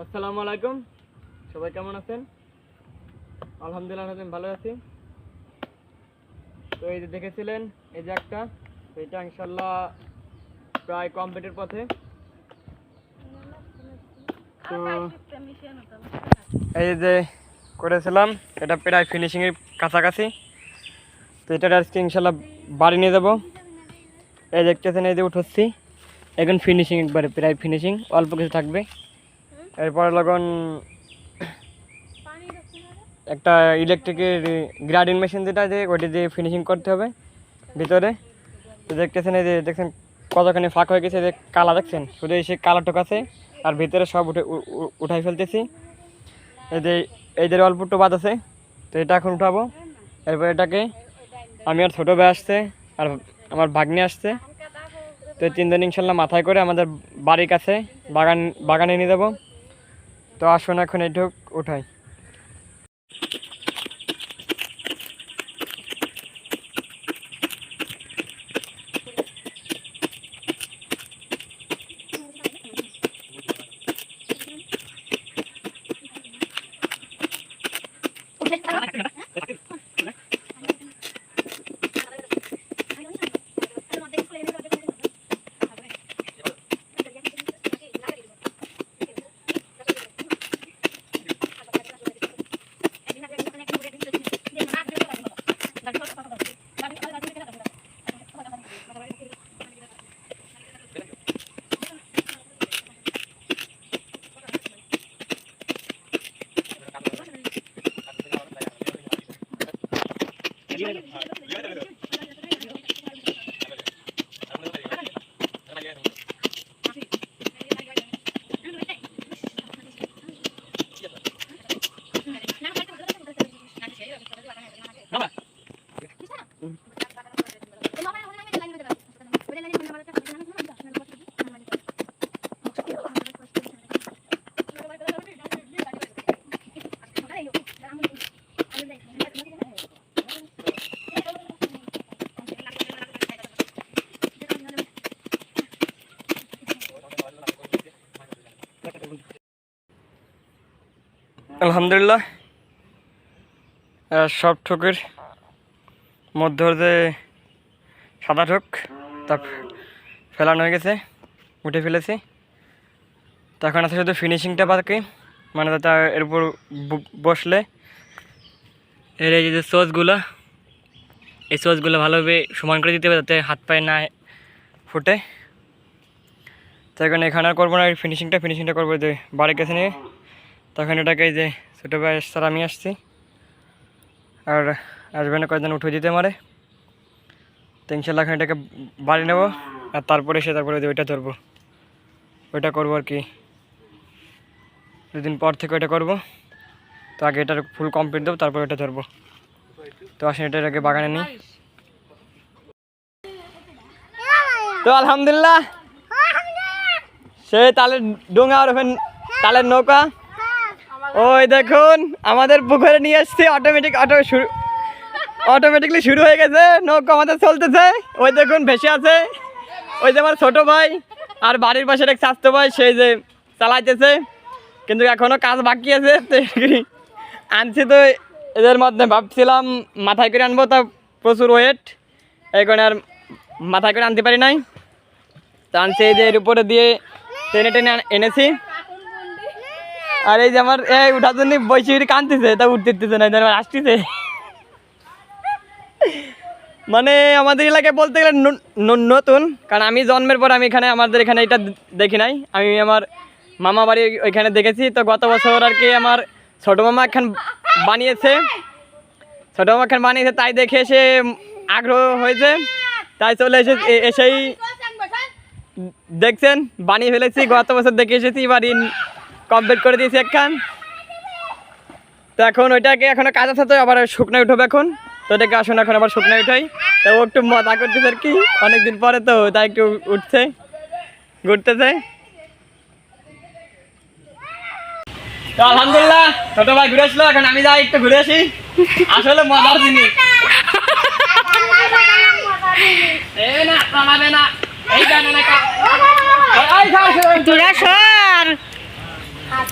আসসালামু আলাইকুম। সবাই কেমন আছেন? আলহামদুলিল্লাহ ভালো আছি। তো এই যে দেখেছিলেন, এই যে একটা এটা ইনশাল্লাহ প্রায় কমপ্লিটের পথে। তো এই যে করেছিলাম, এটা প্রায় ফিনিশিংয়ের কাছাকাছি। তো এটা আজকে ইনশাল্লাহ বাড়ি নিয়ে যাব। এই দেখতেছেন, এই যে উঠোচ্ছি। এখন ফিনিশিং একবারে, প্রায় ফিনিশিং অল্প কিছু থাকবে। এরপরে লগন একটা ইলেকট্রিকের গ্রাডিং মেশিন যেটা যে ওইটা দিয়ে ফিনিশিং করতে হবে ভিতরে। তো দেখতেছেন এই যে, দেখছেন কতখানি ফাঁক হয়ে গেছে যে কালা দেখছেন? শুধু এসে কালাটুক আছে, আর ভিতরে সব উঠে উঠাই ফেলতেছি। এই যে এই যে অল্প বাদ আছে, তো এটা এখন উঠাবো। এরপর এটাকে, আমি আর ছোটো ভাই আসছে, আর আমার ভাগ্নি আসছে। তো এই তিনজন ইনশাল্লাহ মাথায় করে আমাদের বাড়ির কাছে বাগান, বাগানে নিয়ে যাব। তো আসুন এখন এইটুক উঠাই। Mama. আলহামদুলিল্লাহ। সব ঠোকের মধ্যে যে সাদা ঠোক, তা ফেলানো হয়ে গেছে, উঠে ফেলেছি। তো এখন আছে শুধু ফিনিশিংটা বাকি মানে তা এর উপর বসলে এর এই যে সোচগুলো এই সোচগুলো ভালোভাবে সমান করে দিতে হবে যাতে হাত পায়ে না ফুটে। তাই কারণে এখানে আর করব না ফিনিশিংটা ফিনিশিংটা করব যে বাড়ির কাছে নিয়ে। তখন এটাকে যে ছোটো ভাই স্যার আমি আসছি। আর আসবে না কয়েকদিন উঠে দিতে মারে তো ইনশাল্লাহ এখন এটাকে বাড়ি নেব। আর তারপরে এসে তারপরে ওইটা ধরবো। ওইটা করব আর কি। দুদিন পর থেকে ওইটা করব। তো আগে এটার ফুল কমপ্লিট দেবো তারপর ওইটা ধরবো। তো আসেন এটা আগে বাগানে নিই। তো আলহামদুলিল্লাহ। সে তালের ডোঙা আর ওখানে তালের নৌকা। ওই দেখুন, আমাদের পুকুরে নিয়ে এসছি অটোমেটিক অটো শুরু অটোমেটিকলি শুরু হয়ে গেছে, নৌকা আমাদের চলতেছে। ওই দেখুন, ভেসে আছে। ওই যে আমার ছোট ভাই, আর বাড়ির পাশের এক স্বাস্থ্য ভাই সেই যে চালাইতেছে। কিন্তু এখনও কাজ বাকি আছে আনছি তো এদের মধ্যে ভাবছিলাম, মাথায় করে আনব, তা প্রচুর ওয়েট এই কারণে আর মাথায় করে আনতে পারি নাই। তো আনছি এই যে এর উপরে দিয়ে টেনে টেনে এনেছি। আর এই যে আমার এই উঠার জন্য বসে কানতেছে তা উঠতে দিতেছে না আমার আসতেছে। মানে আমাদের এলাকায় বলতে গেলে নতুন, কারণ আমি জন্মের পর আমি এখানে, আমাদের এখানে এটা দেখি নাই। আমি আমার মামা বাড়ি ওইখানে দেখেছি, তো গত বছর আর কি আমার ছোটো মামা এখান বানিয়েছে। ছোটো মামা এখান বানিয়েছে, তাই দেখে এসে আগ্রহ হয়েছে। তাই চলে এসে এসেই দেখছেন, বানিয়ে ফেলেছি, গত বছর দেখে এসেছি বাড়ি কমপ্লিট করে দিয়েছি একখান। তো এখন ওইটাকে এখনও কাজ আছে তো আবার শুকনো উঠবে এখন। তো এটাকে আসুন এখন আবার শুকনো উঠাই। তো ও একটু মজা করতেছে আর কি অনেকদিন পরে তো তাই একটু উঠছে ঘুরতেছে। তো আলহামদুলিল্লাহ ছোট ভাই ঘুরে আসলো এখন আমি যাই একটু ঘুরে আসি। আসলে মজার জিনিস। না না। এই না এই,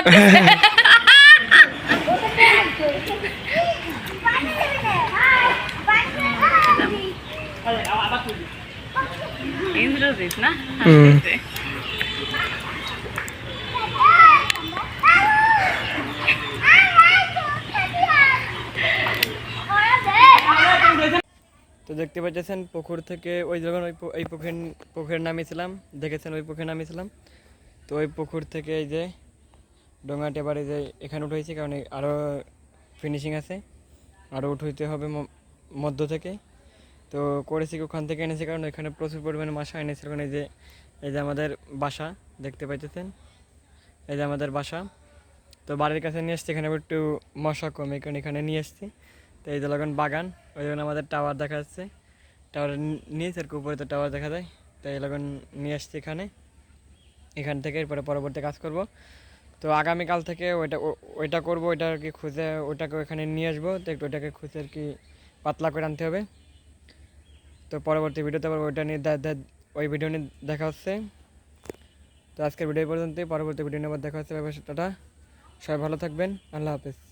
ইন্দ্রজিৎ না? তো দেখতে পাচ্ছেন পুকুর থেকে ওই যখন ওই পু- এই পুকুর পুকুরে নামিয়েছিলাম দেখেছেন ওই পুকুরে নামিয়েছিলাম তো ওই পুকুর থেকে এই যে ডোঙাটি এবার যে এখানে উঠেছি কারণ আরও ফিনিশিং আছে। আরও উঠাইতে হবে মধ্য থেকে। তো করেছি ওখান থেকে এনেছি কারণ এখানে প্রচুর পরিমাণে মাসা এনেছি এই যে এই যে আমাদের বাসা, দেখতে পাইতেছেন? এই যে আমাদের বাসা। তো বাড়ির কাছে নিয়ে এসছি এখানে একটু মশা কমে, কারণ এখানে নিয়ে এসছি তো এই যে লাগান বাগান, ওই জন্য আমাদের টাওয়ার দেখা যাচ্ছে। টাওয়ার নিচ আর উপরে তো টাওয়ার দেখা যায়। তো এই লাগান নিয়ে এসছি এখানে। এখান থেকে এরপরে পরবর্তী কাজ করব। তো আগামীকাল থেকে ওইটা ওইটা করব, ওইটা আর কি খুঁজে, ওইটাকে ওখানে নিয়ে আসব, তো একটু ওইটাকে খুঁজে আর কি পাতলা করে আনতে হবে। তো পরবর্তী ভিডিওতে আবার ওইটা নিয়ে ওই ভিডিও নিয়ে দেখা হচ্ছে। তো আজকের ভিডিও পর্যন্ত পরবর্তী ভিডিও নিয়ে আবার দেখা হচ্ছে টাটা। সবাই ভালো থাকবেন, আল্লাহ হাফেজ।